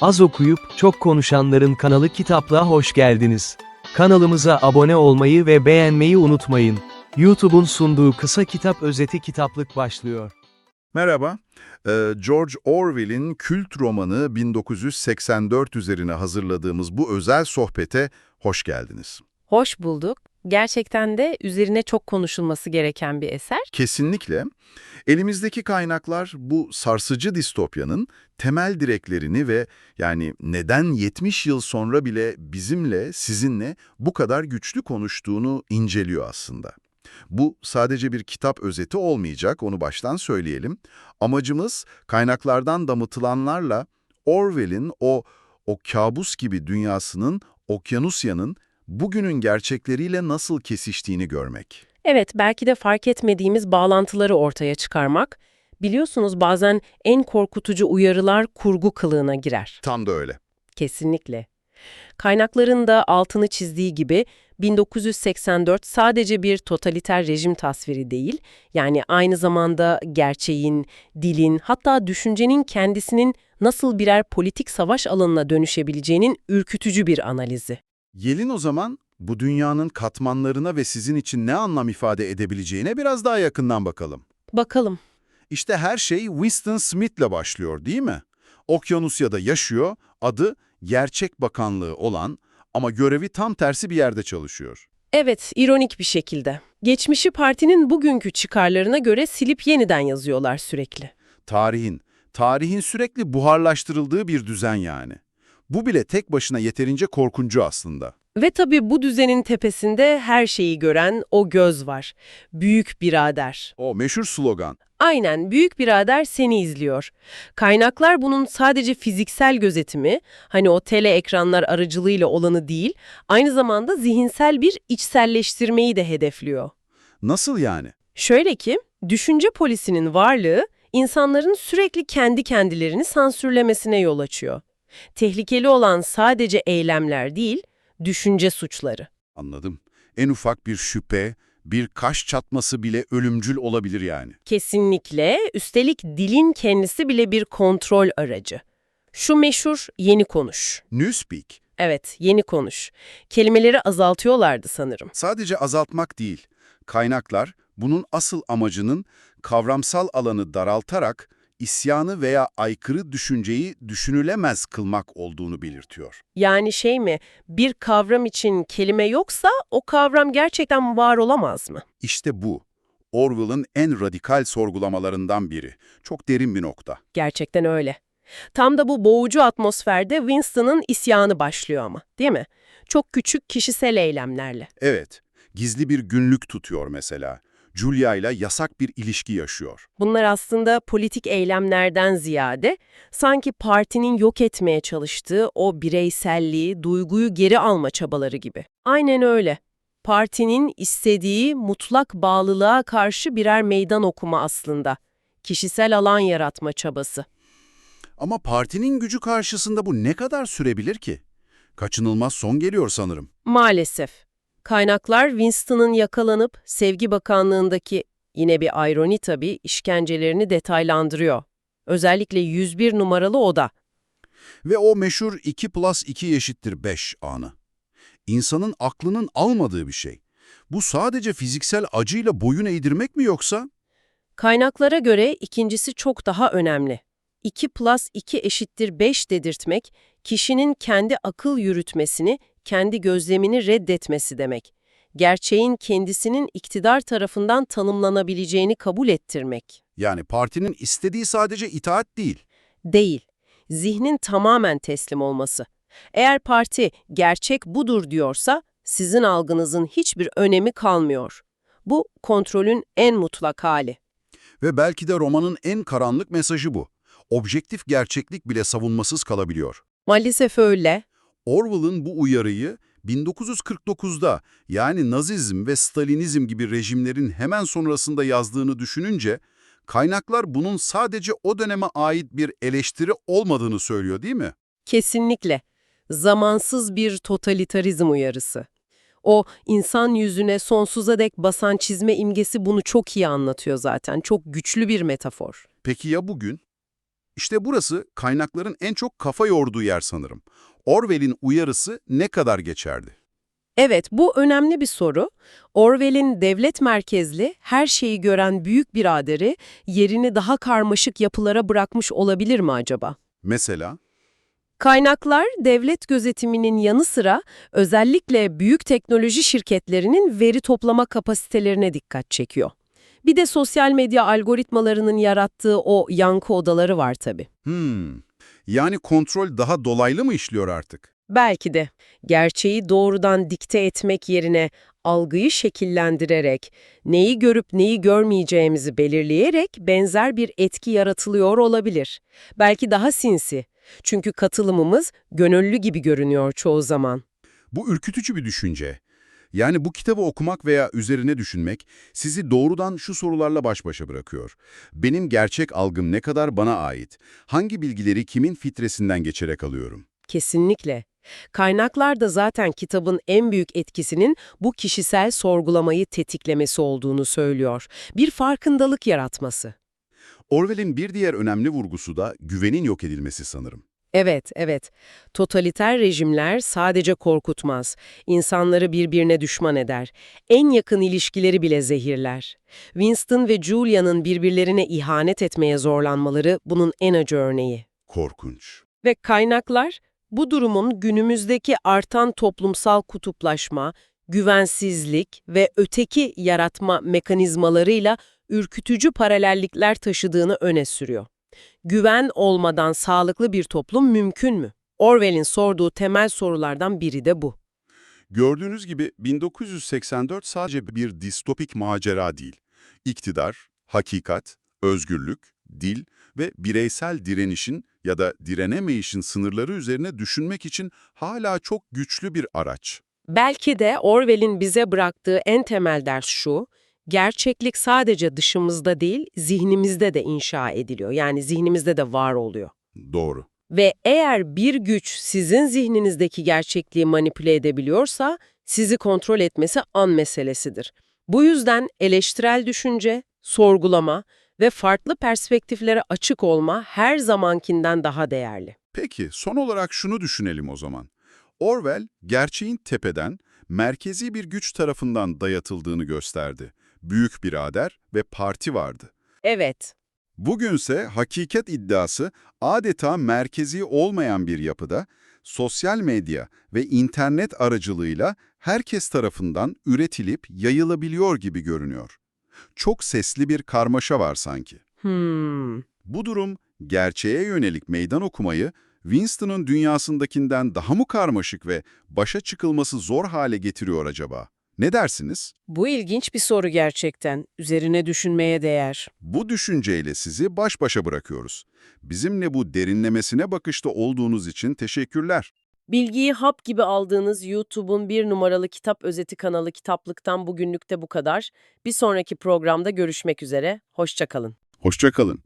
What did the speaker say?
Az okuyup, çok konuşanların kanalı Kitaplığa hoş geldiniz. Kanalımıza abone olmayı ve beğenmeyi unutmayın. YouTube'un sunduğu kısa kitap özeti kitaplık başlıyor. Merhaba. Ee, George Orwell'in kült romanı 1984 üzerine hazırladığımız bu özel sohbete hoş geldiniz. Hoş bulduk. Gerçekten de üzerine çok konuşulması gereken bir eser. Kesinlikle. Elimizdeki kaynaklar bu sarsıcı distopyanın temel direklerini ve yani neden 70 yıl sonra bile bizimle, sizinle bu kadar güçlü konuştuğunu inceliyor aslında. Bu sadece bir kitap özeti olmayacak, onu baştan söyleyelim. Amacımız kaynaklardan damıtılanlarla Orwell'in o, o kabus gibi dünyasının, Okyanusya'nın bugünün gerçekleriyle nasıl kesiştiğini görmek. Evet, belki de fark etmediğimiz bağlantıları ortaya çıkarmak. Biliyorsunuz bazen en korkutucu uyarılar kurgu kılığına girer. Tam da öyle. Kesinlikle. Kaynakların da altını çizdiği gibi 1984 sadece bir totaliter rejim tasviri değil, yani aynı zamanda gerçeğin, dilin, hatta düşüncenin kendisinin nasıl birer politik savaş alanına dönüşebileceğinin ürkütücü bir analizi. Gelin o zaman bu dünyanın katmanlarına ve sizin için ne anlam ifade edebileceğine biraz daha yakından bakalım. Bakalım. İşte her şey Winston Smith'le başlıyor değil mi? Okyanusya'da yaşıyor, adı Gerçek Bakanlığı olan ama görevi tam tersi bir yerde çalışıyor. Evet, ironik bir şekilde. Geçmişi partinin bugünkü çıkarlarına göre silip yeniden yazıyorlar sürekli. Tarihin, tarihin sürekli buharlaştırıldığı bir düzen yani. Bu bile tek başına yeterince korkuncu aslında. Ve tabii bu düzenin tepesinde her şeyi gören o göz var. Büyük birader. O meşhur slogan. Aynen, büyük birader seni izliyor. Kaynaklar bunun sadece fiziksel gözetimi, hani o tele ekranlar aracılığıyla olanı değil, aynı zamanda zihinsel bir içselleştirmeyi de hedefliyor. Nasıl yani? Şöyle ki, düşünce polisinin varlığı insanların sürekli kendi kendilerini sansürlemesine yol açıyor. Tehlikeli olan sadece eylemler değil, düşünce suçları. Anladım. En ufak bir şüphe, bir kaş çatması bile ölümcül olabilir yani. Kesinlikle, üstelik dilin kendisi bile bir kontrol aracı. Şu meşhur yeni konuş. Newspeak Evet, yeni konuş. Kelimeleri azaltıyorlardı sanırım. sadece azaltmak değil. Kaynaklar bunun asıl amacının kavramsal alanı daraltarak isyanı veya aykırı düşünceyi düşünülemez kılmak olduğunu belirtiyor. Yani şey mi, bir kavram için kelime yoksa o kavram gerçekten var olamaz mı? İşte bu. Orwell'ın en radikal sorgulamalarından biri. Çok derin bir nokta. Gerçekten öyle. Tam da bu boğucu atmosferde Winston'ın isyanı başlıyor ama, değil mi? Çok küçük kişisel eylemlerle. Evet, gizli bir günlük tutuyor mesela. Julia ile yasak bir ilişki yaşıyor. Bunlar aslında politik eylemlerden ziyade sanki partinin yok etmeye çalıştığı o bireyselliği, duyguyu geri alma çabaları gibi. Aynen öyle. Partinin istediği mutlak bağlılığa karşı birer meydan okuma aslında. Kişisel alan yaratma çabası. Ama partinin gücü karşısında bu ne kadar sürebilir ki? Kaçınılmaz son geliyor sanırım. Maalesef. Kaynaklar Winston'ın yakalanıp Sevgi Bakanlığındaki yine bir ironi tabii işkencelerini detaylandırıyor. Özellikle 101 numaralı oda. Ve o meşhur 2 plus 2 eşittir 5 anı. İnsanın aklının almadığı bir şey. Bu sadece fiziksel acıyla boyun eğdirmek mi yoksa? Kaynaklara göre ikincisi çok daha önemli. 2 plus 2 eşittir 5 dedirtmek, kişinin kendi akıl yürütmesini, kendi gözlemini reddetmesi demek. Gerçeğin kendisinin iktidar tarafından tanımlanabileceğini kabul ettirmek. Yani partinin istediği sadece itaat değil. Değil. Zihnin tamamen teslim olması. Eğer parti gerçek budur diyorsa, sizin algınızın hiçbir önemi kalmıyor. Bu kontrolün en mutlak hali. Ve belki de romanın en karanlık mesajı bu. Objektif gerçeklik bile savunmasız kalabiliyor. Maalesef öyle. Orwell'ın bu uyarıyı 1949'da yani Nazizm ve Stalinizm gibi rejimlerin hemen sonrasında yazdığını düşününce kaynaklar bunun sadece o döneme ait bir eleştiri olmadığını söylüyor değil mi? Kesinlikle. Zamansız bir totalitarizm uyarısı. O insan yüzüne sonsuza dek basan çizme imgesi bunu çok iyi anlatıyor zaten. Çok güçlü bir metafor. Peki ya bugün? İşte burası kaynakların en çok kafa yorduğu yer sanırım. Orwell'in uyarısı ne kadar geçerdi? Evet, bu önemli bir soru. Orwell'in devlet merkezli, her şeyi gören büyük biraderi yerini daha karmaşık yapılara bırakmış olabilir mi acaba? Mesela, Kaynaklar devlet gözetiminin yanı sıra özellikle büyük teknoloji şirketlerinin veri toplama kapasitelerine dikkat çekiyor. Bir de sosyal medya algoritmalarının yarattığı o yankı odaları var tabii. hmm, yani kontrol daha dolaylı mı işliyor artık? Belki de gerçeği doğrudan dikte etmek yerine algıyı şekillendirerek, neyi görüp neyi görmeyeceğimizi belirleyerek benzer bir etki yaratılıyor olabilir. Belki daha sinsi. Çünkü katılımımız gönüllü gibi görünüyor çoğu zaman. Bu ürkütücü bir düşünce. Yani bu kitabı okumak veya üzerine düşünmek sizi doğrudan şu sorularla baş başa bırakıyor. Benim gerçek algım ne kadar bana ait? Hangi bilgileri kimin fitresinden geçerek alıyorum? Kesinlikle. Kaynaklar da zaten kitabın en büyük etkisinin bu kişisel sorgulamayı tetiklemesi olduğunu söylüyor. Bir farkındalık yaratması. Orwell'in bir diğer önemli vurgusu da güvenin yok edilmesi sanırım. Evet, evet. Totaliter rejimler sadece korkutmaz. İnsanları birbirine düşman eder. En yakın ilişkileri bile zehirler. Winston ve Julia'nın birbirlerine ihanet etmeye zorlanmaları bunun en acı örneği. Korkunç. Ve kaynaklar bu durumun günümüzdeki artan toplumsal kutuplaşma, güvensizlik ve öteki yaratma mekanizmalarıyla ürkütücü paralellikler taşıdığını öne sürüyor. Güven olmadan sağlıklı bir toplum mümkün mü? Orwell'in sorduğu temel sorulardan biri de bu. Gördüğünüz gibi 1984 sadece bir distopik macera değil. İktidar, hakikat, özgürlük, dil ve bireysel direnişin ya da direnemeyişin sınırları üzerine düşünmek için hala çok güçlü bir araç. Belki de Orwell'in bize bıraktığı en temel ders şu, gerçeklik sadece dışımızda değil, zihnimizde de inşa ediliyor. Yani zihnimizde de var oluyor. Doğru. Ve eğer bir güç sizin zihninizdeki gerçekliği manipüle edebiliyorsa, sizi kontrol etmesi an meselesidir. Bu yüzden eleştirel düşünce, sorgulama ve farklı perspektiflere açık olma her zamankinden daha değerli. Peki, son olarak şunu düşünelim o zaman. Orwell, gerçeğin tepeden, merkezi bir güç tarafından dayatıldığını gösterdi. Büyük birader ve parti vardı. Evet, Bugünse hakikat iddiası adeta merkezi olmayan bir yapıda, sosyal medya ve internet aracılığıyla herkes tarafından üretilip yayılabiliyor gibi görünüyor. Çok sesli bir karmaşa var sanki. hmm. Bu durum, gerçeğe yönelik meydan okumayı Winston'ın dünyasındakinden daha mı karmaşık ve başa çıkılması zor hale getiriyor acaba? Ne dersiniz? Bu ilginç bir soru gerçekten. Üzerine düşünmeye değer. Bu düşünceyle sizi baş başa bırakıyoruz. Bizimle bu derinlemesine bakışta olduğunuz için teşekkürler. Bilgiyi hap gibi aldığınız YouTube'un bir numaralı kitap özeti kanalı Kitaplık'tan bugünlük de bu kadar. Bir sonraki programda görüşmek üzere. Hoşçakalın. Hoşça kalın.